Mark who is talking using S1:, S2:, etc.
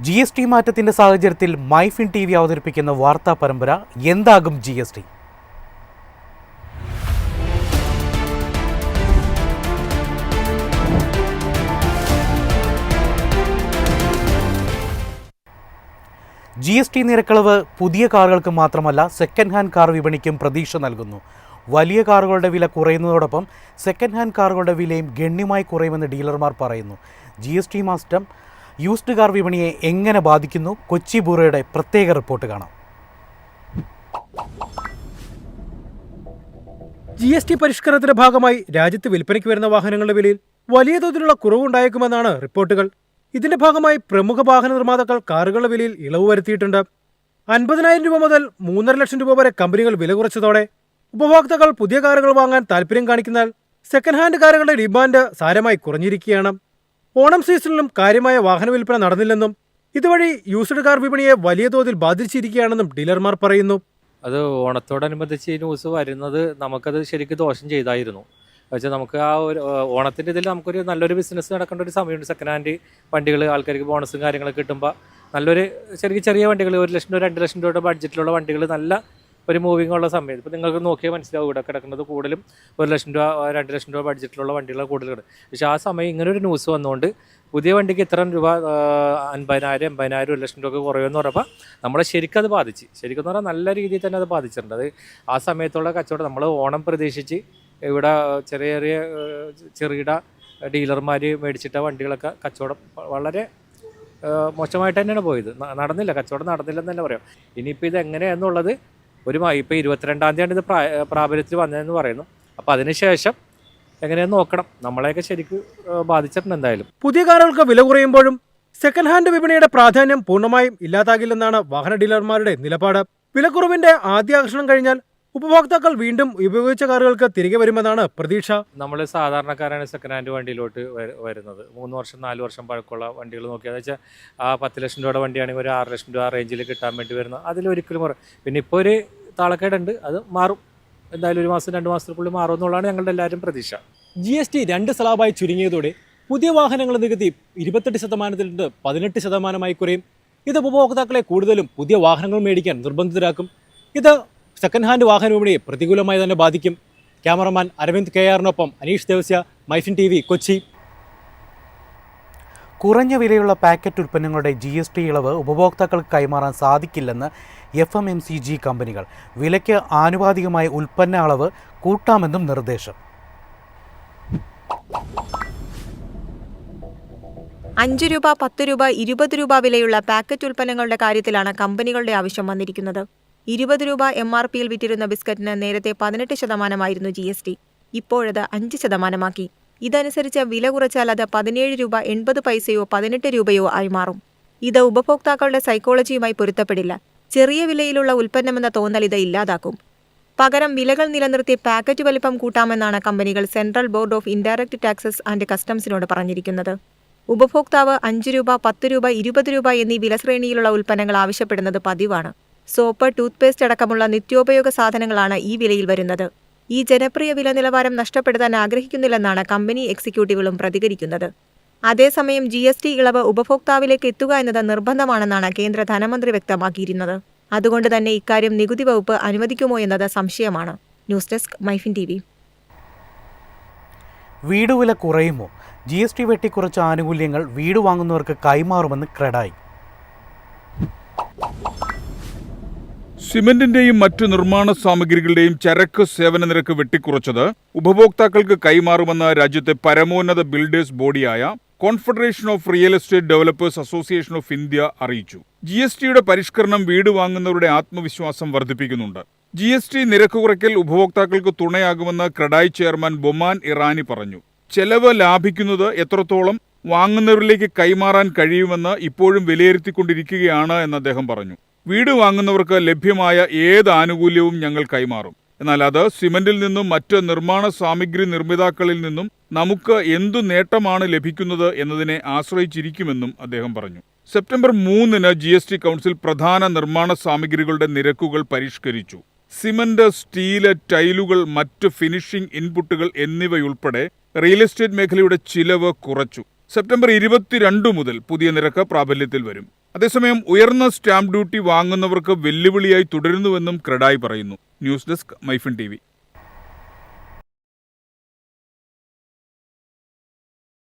S1: G S T മാറ്റത്തിന്റെ സാഹചര്യത്തിൽ MyFin T V അവതരിപ്പിക്കുന്ന വാർത്താ പരമ്പര എന്താകും G S T G S T നിരക്കളവ് പുതിയ കാറുകൾക്ക് മാത്രമല്ല സെക്കൻഡ് ഹാൻഡ് കാർ വിപണിക്കും പ്രതീക്ഷ നൽകുന്നു. വലിയ കാറുകളുടെ വില കുറയുന്നതോടൊപ്പം സെക്കൻഡ് ഹാൻഡ് കാറുകളുടെ വിലയും ഗണ്യമായി കുറയുമെന്ന് ഡീലർമാർ പറയുന്നു. ജി എസ് ടി മാസ്റ്റം യൂസ്ഡ് കാർ വിപണിയെ എങ്ങനെ ബാധിക്കുന്നു? കൊച്ചി ബൂറയുടെ പ്രത്യേക റിപ്പോർട്ട് കാണാം.
S2: ജി എസ് ടി പരിഷ്കരണത്തിന്റെ ഭാഗമായി രാജ്യത്ത് വിൽപ്പനയ്ക്ക് വരുന്ന വാഹനങ്ങളുടെ വിലയിൽ വലിയ തോതിലുള്ള കുറവുണ്ടായേക്കുമെന്നാണ് റിപ്പോർട്ടുകൾ. ഇതിന്റെ ഭാഗമായി പ്രമുഖ വാഹന നിർമ്മാതാക്കൾ കാറുകളുടെ വിലയിൽ ഇളവ് വരുത്തിയിട്ടുണ്ട്. അൻപതിനായിരം രൂപ മുതൽ മൂന്നര ലക്ഷം രൂപ വരെ കമ്പനികൾ വില കുറച്ചതോടെ ഉപഭോക്താക്കൾ പുതിയ കാറുകൾ വാങ്ങാൻ താല്പര്യം കാണിക്കുന്നതിനാൽ സെക്കൻഡ് ഹാൻഡ് കാറുകളുടെ ഡിമാൻഡ് സാരമായി കുറഞ്ഞിരിക്കുകയാണ്. ഓണം സീസണിലും കാര്യമായ വാഹന വിൽപ്പന നടന്നില്ലെന്നും ഇതുവഴി യൂസ്ഡ് കാർ വിപണിയെ വലിയ തോതിൽ ബാധിച്ചിരിക്കുകയാണെന്നും ഡീലർമാർ പറയുന്നു.
S3: അത് ഓണത്തോടനുബന്ധിച്ച് ഈ ന്യൂസ് വരുന്നത് നമുക്കത് ശരിക്കും ദോഷം ചെയ്തായിരുന്നു. പക്ഷേ നമുക്ക് ആ ഒരു ഓണത്തിന്റെ ഇതിൽ നമുക്കൊരു നല്ലൊരു ബിസിനസ് നടക്കേണ്ട ഒരു സമയമുണ്ട്. സെക്കൻഡ് ഹാൻഡ് വണ്ടികൾ ആൾക്കാർക്ക് ബോണസും കാര്യങ്ങളൊക്കെ കിട്ടുമ്പോൾ നല്ലൊരു ശരിക്കും ചെറിയ വണ്ടികൾ ഒരു ലക്ഷം രൂപ രണ്ട് ലക്ഷം രൂപയുടെ ബഡ്ജറ്റിലുള്ള വണ്ടികൾ നല്ല ഒരു മൂവിങ് ഉള്ള സമയത്ത് ഇപ്പോൾ നിങ്ങൾക്ക് നോക്കിയാൽ മനസ്സിലാവും ഇവിടെ കിടക്കുന്നത് കൂടുതലും ഒരു ലക്ഷം രൂപ രണ്ട് ലക്ഷം രൂപ ബഡ്ജറ്റിലുള്ള വണ്ടികൾ കൂടുതലുണ്ട് പക്ഷേ ആ സമയം ഇങ്ങനെ ഒരു ന്യൂസ് വന്നുകൊണ്ട് പുതിയ വണ്ടിക്ക് ഇത്ര രൂപ അൻപതിനായിരം എൺപതിനായിരം ഒരു ലക്ഷം രൂപ കുറയുമെന്ന് പറയുമ്പോൾ നമ്മളെ ശരിക്കും അത് ബാധിച്ച്. ശരിക്കും എന്ന് പറഞ്ഞാൽ നല്ല രീതിയിൽ തന്നെ അത് ബാധിച്ചിട്ടുണ്ട്. അത് ആ സമയത്തുള്ള കച്ചവടം നമ്മൾ ഓണം പ്രതീക്ഷിച്ച് ഇവിടെ ചെറിയ ചെറിയ ചെറുകിട ഡീലർമാർ മേടിച്ചിട്ട വണ്ടികളൊക്കെ കച്ചവടം വളരെ മോശമായിട്ട് തന്നെയാണ് പോയത്. നടന്നില്ല. കച്ചവടം നടന്നില്ലെന്ന് തന്നെ പറയാം. ഇനിയിപ്പോൾ ഇത് എങ്ങനെയാണെന്നുള്ളത് ഒരു ഇപ്പോൾ ഇരുപത്തിരണ്ടാം തീയതിയാണ് ഇത് പ്രാ- പ്രാബല്യത്തിൽ വന്നതെന്ന് പറയുന്നു. അപ്പോൾ അതിനുശേഷം എങ്ങനെയാണ് നോക്കണം. നമ്മളെയൊക്കെ ശരിക്ക് ബാധിച്ചിട്ടുണ്ട് എന്തായാലും.
S2: പുതിയ കാറുകൾക്ക് വില കുറയുമ്പോഴും സെക്കൻഡ് ഹാൻഡ് വിപണിയുടെ പ്രാധാന്യം പൂർണമായും ഇല്ലാതാകില്ലെന്നാണ് വാഹന ഡീലർമാരുടെ നിലപാട്. വിലക്കുറവിന്റെ ആദ്യ ആകർഷണം കഴിഞ്ഞാൽ ഉപഭോക്താക്കൾ വീണ്ടും ഉപയോഗിച്ച കാറുകൾക്ക് തിരികെ വരുമെന്നാണ് പ്രതീക്ഷ.
S3: നമ്മൾ സാധാരണക്കാരാണ് സെക്കൻഡ് ഹാൻഡ് വണ്ടിയിലോട്ട് വരുന്നത്. മൂന്ന് വർഷം നാല് വർഷം പഴക്കമുള്ള വണ്ടികൾ നോക്കിയാൽ വെച്ചാൽ ആ പത്ത് ലക്ഷം രൂപയുടെ വണ്ടിയാണെങ്കിൽ ഒരു ആറ് ലക്ഷം രൂപ ആ റേഞ്ചിൽ കിട്ടാൻ വേണ്ടി വരുന്നത് അതിലൊരിക്കലും കുറവ് പിന്നെ ഇപ്പോൾ ഒരു താളക്കേടുണ്ട് അത് മാറും. എന്തായാലും ഒരു മാസം രണ്ട് മാസത്തിനുള്ളിൽ മാറും എന്നുള്ളതാണ് ഞങ്ങളുടെ എല്ലാവരും പ്രതീക്ഷ.
S4: ജി എസ് ടി രണ്ട് സ്ലാബായി ചുരുങ്ങിയതോടെ പുതിയ വാഹനങ്ങൾ നികുതി ഇരുപത്തെട്ട് ശതമാനത്തിൽ നിന്ന് പതിനെട്ട് ശതമാനമായി കുറയും. ഇത് ഉപഭോക്താക്കളെ കൂടുതലും പുതിയ വാഹനങ്ങൾ മേടിക്കാൻ നിർബന്ധിതരാക്കും. ഇത് സെക്കൻഡ് ഹാൻഡ് വാഹന വിപണിയെ പ്രതികൂലമായി തന്നെ ബാധിക്കും. Cameraman Aravind K ആറിനൊപ്പം Aneesh Devasya MyFin T V Kochi.
S1: കുറഞ്ഞ വിലയുള്ള പാക്കറ്റ് ഉൽപ്പന്നങ്ങളുടെ ജി എസ് ടി ഇളവ് ഉപഭോക്താക്കൾക്ക് കൈമാറാൻ സാധിക്കില്ലെന്ന് F M M C G കമ്പനികൾ. വിലയ്ക്ക് ആനുപാതികമായ ഉൽപ്പന്ന അളവ് കൂട്ടാമെന്നും നിർദ്ദേശം.
S5: അഞ്ച് രൂപ പത്ത് രൂപ ഇരുപത് രൂപ വിലയുള്ള പാക്കറ്റ് ഉൽപ്പന്നങ്ങളുടെ കാര്യത്തിലാണ് കമ്പനികളുടെ ആവശ്യം വന്നിരിക്കുന്നത്. ഇരുപത് രൂപ എം ആർ പിയിൽ വിറ്റിരുന്ന ബിസ്ക്കറ്റിന് നേരത്തെ പതിനെട്ട് ശതമാനമായിരുന്നു ജി എസ് ടി. ഇപ്പോഴത് അഞ്ച് ശതമാനമാക്കി. ഇതനുസരിച്ച് വില കുറച്ചാൽ അത് പതിനേഴ് രൂപ എൺപത് പൈസയോ പതിനെട്ട് രൂപയോ ആയി മാറും. ഇത് ഉപഭോക്താക്കളുടെ സൈക്കോളജിയുമായി പൊരുത്തപ്പെടില്ല. ചെറിയ വിലയിലുള്ള ഉൽപ്പന്നമെന്ന തോന്നൽ ഇത് ഇല്ലാതാക്കും. പകരം വിലകൾ നിലനിർത്തി പാക്കറ്റ് വലിപ്പം കൂട്ടാമെന്നാണ് കമ്പനികൾ central board of indirect taxes and കസ്റ്റംസിനോട് പറഞ്ഞിരിക്കുന്നത്. ഉപഭോക്താവ് അഞ്ച് രൂപ പത്ത് രൂപ ഇരുപത് രൂപ എന്നീ വിലശ്രേണിയിലുള്ള ഉൽപ്പന്നങ്ങൾ ആവശ്യപ്പെടുന്നത് പതിവാണ്. സോപ്പ് ടൂത്ത്പേസ്റ്റ് അടക്കമുള്ള നിത്യോപയോഗ സാധനങ്ങളാണ് ഈ വിലയിൽ വരുന്നത്. ഈ ജനപ്രിയ വില നിലവാരം നഷ്ടപ്പെടുത്താൻ ആഗ്രഹിക്കുന്നില്ലെന്നാണ് കമ്പനി എക്സിക്യൂട്ടീവുകളും പ്രതികരിക്കുന്നത്. അതേസമയം ജി എസ് ടി ഇളവ് ഉപഭോക്താവിലേക്ക് എത്തുക എന്നത് നിർബന്ധമാണെന്നാണ് കേന്ദ്ര ധനമന്ത്രി വ്യക്തമാക്കിയിരുന്നത്. അതുകൊണ്ട് തന്നെ ഇക്കാര്യം നികുതി വകുപ്പ് അനുവദിക്കുമോ എന്നത് സംശയമാണ്. ന്യൂസ് ഡെസ്ക് മൈഫിൻ ടി
S1: വീട് വില കുറയുമോ? ജി എസ് ടി വെട്ടിക്കുറച്ച ആനുകൂല്യങ്ങൾ വീട് വാങ്ങുന്നവർക്ക് കൈമാറുമെന്ന് ക്രെഡായി.
S6: സിമന്റിന്റെയും മറ്റു നിർമ്മാണ സാമഗ്രികളുടെയും ചരക്ക് സേവന നിരക്ക് വെട്ടിക്കുറച്ചത് ഉപഭോക്താക്കൾക്ക് കൈമാറുമെന്ന് രാജ്യത്തെ പരമോന്നത builders ബോഡിയായ confederation of real estate developers association of India അറിയിച്ചു. ജി എസ് ടിയുടെ പരിഷ്കരണം വീട് വാങ്ങുന്നവരുടെ ആത്മവിശ്വാസം വർദ്ധിപ്പിക്കുന്നുണ്ട്. ജി എസ് ടി നിരക്ക് കുറയ്ക്കൽ ഉപഭോക്താക്കൾക്ക് തുണയാകുമെന്ന് ക്രഡായി ചെയർമാൻ ബൊമാൻ ഇറാനി പറഞ്ഞു. ചെലവ് ലാഭിക്കുന്നത് എത്രത്തോളം വാങ്ങുന്നവരിലേക്ക് കൈമാറാൻ കഴിയുമെന്ന് ഇപ്പോഴും വിലയിരുത്തിക്കൊണ്ടിരിക്കുകയാണ് എന്ന് അദ്ദേഹം പറഞ്ഞു. വീട് വാങ്ങുന്നവർക്ക് ലഭ്യമായ ഏത് ആനുകൂല്യവും ഞങ്ങൾ കൈമാറും. എന്നാൽ അത് സിമന്റിൽ നിന്നും മറ്റ് നിർമ്മാണ സാമഗ്രി നിർമ്മിതാക്കളിൽ നിന്നും നമുക്ക് എന്തു നേട്ടമാണ് ലഭിക്കുന്നത് എന്നതിനെ ആശ്രയിച്ചിരിക്കുമെന്നും അദ്ദേഹം പറഞ്ഞു. സെപ്റ്റംബർ മൂന്നിന് ജി എസ് ടി കൗൺസിൽ പ്രധാന നിർമ്മാണ സാമഗ്രികളുടെ നിരക്കുകൾ പരിഷ്കരിച്ചു. സിമന്റ് സ്റ്റീൽ ടൈലുകൾ മറ്റ് ഫിനിഷിംഗ് ഇൻപുട്ടുകൾ എന്നിവയുൾപ്പെടെ റിയൽ എസ്റ്റേറ്റ് മേഖലയുടെ ചിലവ് കുറച്ചു. സെപ്റ്റംബർ ഇരുപത്തിരണ്ട് മുതൽ പുതിയ നിരക്ക് പ്രാബല്യത്തിൽ വരും. അതേസമയം ഉയർന്ന സ്റ്റാമ്പ് ഡ്യൂട്ടി വാങ്ങുന്നവർക്ക് വെല്ലുവിളിയായി തുടരുന്നുവെന്നും ക്രെഡായി പറയുന്നു. News desk MyFin T